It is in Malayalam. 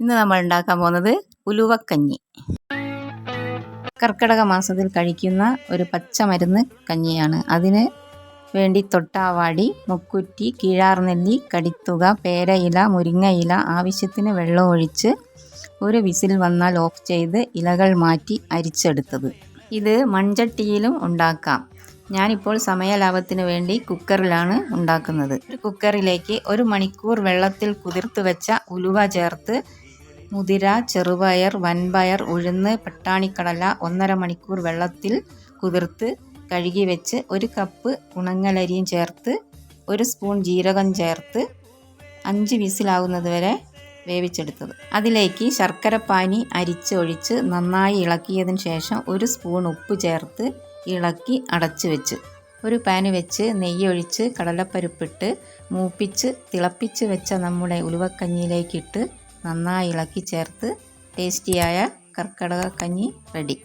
ഇന്ന് നമ്മൾ ഉണ്ടാക്കാൻ പോകുന്നത് ഉലുവക്കഞ്ഞി. കർക്കിടക മാസത്തിൽ കഴിക്കുന്ന ഒരു പച്ചമരുന്ന് കഞ്ഞിയാണ്. അതിന് വേണ്ടി തൊട്ടാവാടി മുക്കുറ്റി കീഴാർനെല്ലി കടിത്തുക പേരയില മുരിങ്ങയില ആവശ്യത്തിന് വെള്ളം ഒഴിച്ച് ഒരു വിസിൽ വന്നാൽ ഓഫ് ചെയ്ത് ഇലകൾ മാറ്റി അരിച്ചെടുത്തത്. ഇത് മൺചട്ടിയിലും ഉണ്ടാക്കാം. ഞാനിപ്പോൾ സമയലാഭത്തിന് വേണ്ടി കുക്കറിലാണ് ഉണ്ടാക്കുന്നത്. ഒരു കുക്കറിലേക്ക് ഒരു മണിക്കൂർ വെള്ളത്തിൽ കുതിർത്ത് വെച്ച ഉലുവ ചേർത്ത് മുതിര ചെറുപയർ വൻപയർ ഉഴുന്ന് പട്ടാണിക്കടല ഒന്നര മണിക്കൂർ വെള്ളത്തിൽ കുതിർത്ത് കഴുകി വെച്ച് ഒരു കപ്പ് ഉണങ്ങലരിയും ചേർത്ത് ഒരു സ്പൂൺ ജീരകം ചേർത്ത് അഞ്ച് വിസിലാവുന്നത് വരെ വേവിച്ചെടുത്തത്. അതിലേക്ക് ശർക്കരപ്പാനി അരിച്ചൊഴിച്ച് നന്നായി ഇളക്കിയതിന് ശേഷം ഒരു സ്പൂൺ ഉപ്പ് ചേർത്ത് ഇളക്കി അടച്ചു വെച്ച്. ഒരു പാന് വെച്ച് നെയ്യൊഴിച്ച് കടലപ്പരിപ്പിട്ട് മൂപ്പിച്ച് തിളപ്പിച്ച് വെച്ച നമ്മുടെ ഉലുവക്കഞ്ഞിയിലേക്കിട്ട് നന്നായി ഇളക്കി ചേർത്ത് ടേസ്റ്റിയായ കർക്കിടക കഞ്ഞി റെഡി